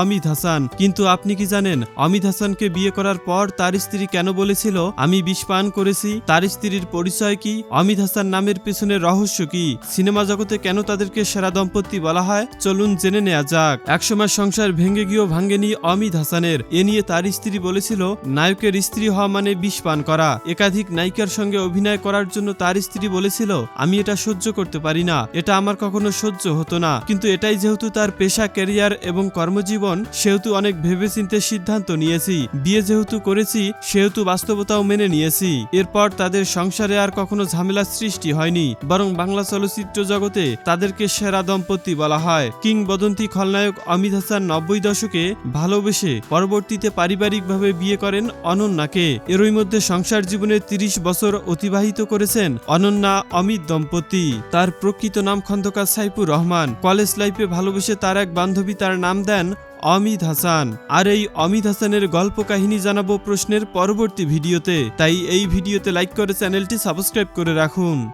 অমিত হাসান। কিন্তু আপনি কি জানেন, অমিত হাসানকে বিয়ে করার পর তার স্ত্রী কেন বলেছিল, আমি বিষ পান করেছি, তার স্ত্রীর পরিচয় কি, অমিত হাসান নামের পেছনে রহস্য কি, সিনেমা জগতে কেন তাদেরকে সেরা দম্পতি বলা হয়? চলুন জেনে নেওয়া যাক। একসময় সংসার ভেঙে গিয়েও ভাঙ্গেনি অমিত হাসানের। এ নিয়ে তার স্ত্রী বলেছিল, নায়কের স্ত্রী হওয়া মানে বিষ পান করা। একাধিক নায়িকার সঙ্গে অভিনয় করার জন্য তার স্ত্রী বলেছিল, আমি এটা সহ্য করতে পারি না, এটা আমার কখনো সহ্য হতো না। কিন্তু এটাই যেহেতু তার পেশা, ক্যারিয়ার এবং কর্মজীবন সেহেতু অনেক ভেবেচিন্তে সিদ্ধান্ত নিয়েছি। বিয়ে যেহেতু করেছি, সেহেতু বাস্তবতাও মেনে নিয়েছি। এরপর তাদের সংসারে আর কখনো ঝামেলার সৃষ্টি হয়নি, বরং বাংলা চলচ্চিত্র জগতে তাদেরকে সেরা দম্পতি বলা হয়। কিংবদন্তি খলনায়ক অমিত হাসান নব্বই দশকে ভালোবেসে পরবর্তীতে পারিবারিকভাবে বিয়ে করেন অনন্যাকে। এরই মধ্যে সংসার জীবনে তিরিশ বছর অতিবাহিত করেছেন অনন্যা অমিত দম্পতি। তার প্রকৃত নাম খন্দকার সাইফুর রহমান। কলেজ লাইফে ভালোবেসে তার এক বান্ধবী তার নাম দেন অমিত হাসান। আর এই অমিত হাসানের গল্প কাহিনী জানাব প্রশ্নের পরবর্তী ভিডিওতে। তাই এই ভিডিওতে লাইক করে চ্যানেলটি সাবস্ক্রাইব করে রাখুন।